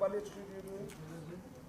balete de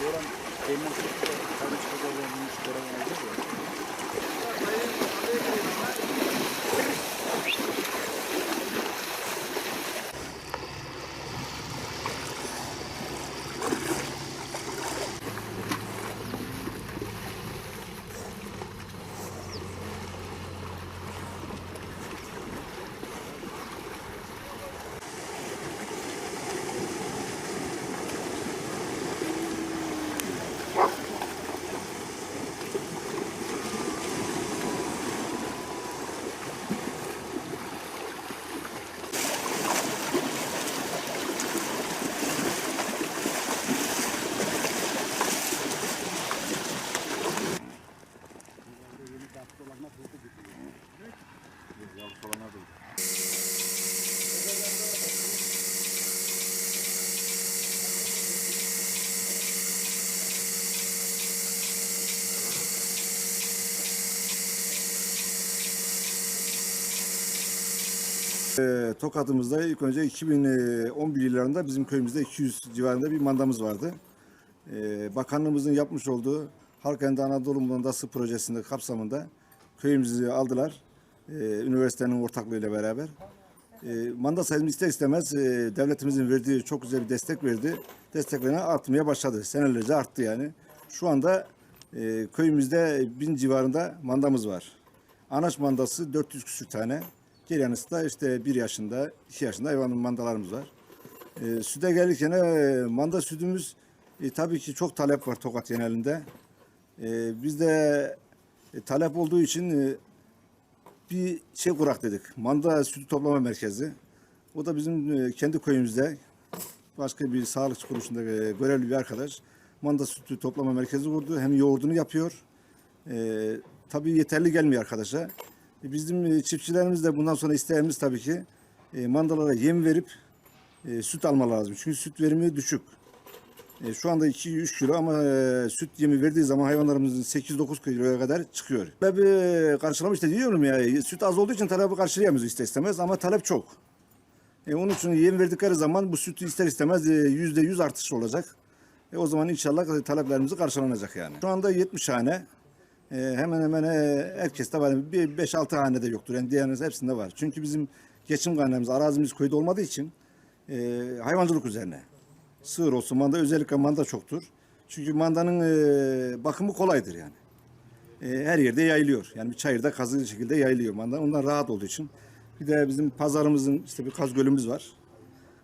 çıkıyor diyordu. Yoran şeyinden çıkıyor. Tabii çıkıyor. Bunu çıkaramıyor. Ee, Tokat'ımızda ilk önce 2011 yıllarında bizim köyümüzde 200 civarında bir mandamız vardı. Ee, bakanlığımızın yapmış olduğu Halkende Anadolu Mandası projesinde kapsamında köyümüzü aldılar. Ee, üniversitenin ortaklığıyla beraber. Ee, manda sayımız ister istemez e, devletimizin verdiği çok güzel bir destek verdi. Desteklerine artmaya başladı. Senelerce arttı yani. Şu anda e, köyümüzde bin civarında mandamız var. Anaç mandası 400 küsür tane. Geri yanısı da işte 1 yaşında, 2 yaşında hayvanın mandalarımız var. E, süte gelirken e, manda sütümüz e, tabii ki çok talep var Tokat genelinde. E, biz de e, talep olduğu için e, bir şey kurak dedik. Manda sütü toplama merkezi. O da bizim e, kendi köyümüzde başka bir sağlık kuruluşunda e, görevli bir arkadaş manda sütü toplama merkezi kurdu. Hem yoğurdunu yapıyor. E, tabii yeterli gelmiyor arkadaşa. E, bizim e, çiftçilerimiz de bundan sonra isteğimiz tabii ki e, mandalara yem verip e, süt alma lazım. Çünkü süt verimi düşük. E, şu anda 2-3 kilo ama e, süt yemi verdiği zaman hayvanlarımızın 8-9 kiloya kadar çıkıyor. Talebi karşılamış da diyorum ya süt az olduğu için talebi karşılayamıyoruz ister istemez ama talep çok. E, onun için yem verdikleri zaman bu sütü ister istemez e, yüzde yüz artış olacak. E, o zaman inşallah taleplerimizi karşılanacak yani. Şu anda 70 hane. E, hemen hemen e, herkeste var. Bir 5-6 hanede yoktur. Yani diğeriniz hepsinde var. Çünkü bizim geçim kaynağımız, arazimiz köyde olmadığı için e, hayvancılık üzerine. Sığır olsun, manda özellikle manda çoktur. Çünkü mandanın e, bakımı kolaydır yani. E, her yerde yayılıyor. Yani bir çayırda kazılı şekilde yayılıyor manda. Ondan rahat olduğu için. Bir de bizim pazarımızın işte bir kaz gölümüz var.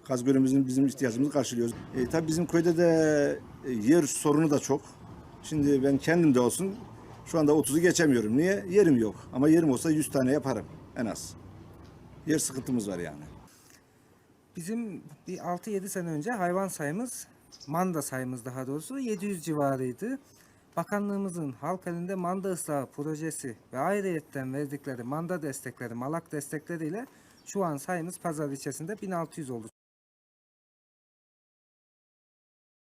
Kaz gölümüzün bizim ihtiyacımızı karşılıyoruz. E, tabii bizim köyde de e, yer sorunu da çok. Şimdi ben kendim de olsun şu anda 30'u geçemiyorum. Niye? Yerim yok. Ama yerim olsa 100 tane yaparım en az. Yer sıkıntımız var yani. Bizim bir 6-7 sene önce hayvan sayımız, manda sayımız daha doğrusu 700 civarıydı. Bakanlığımızın halk elinde manda ıslahı projesi ve ayrıyetten verdikleri manda destekleri, malak destekleriyle şu an sayımız pazar ilçesinde 1600 oldu.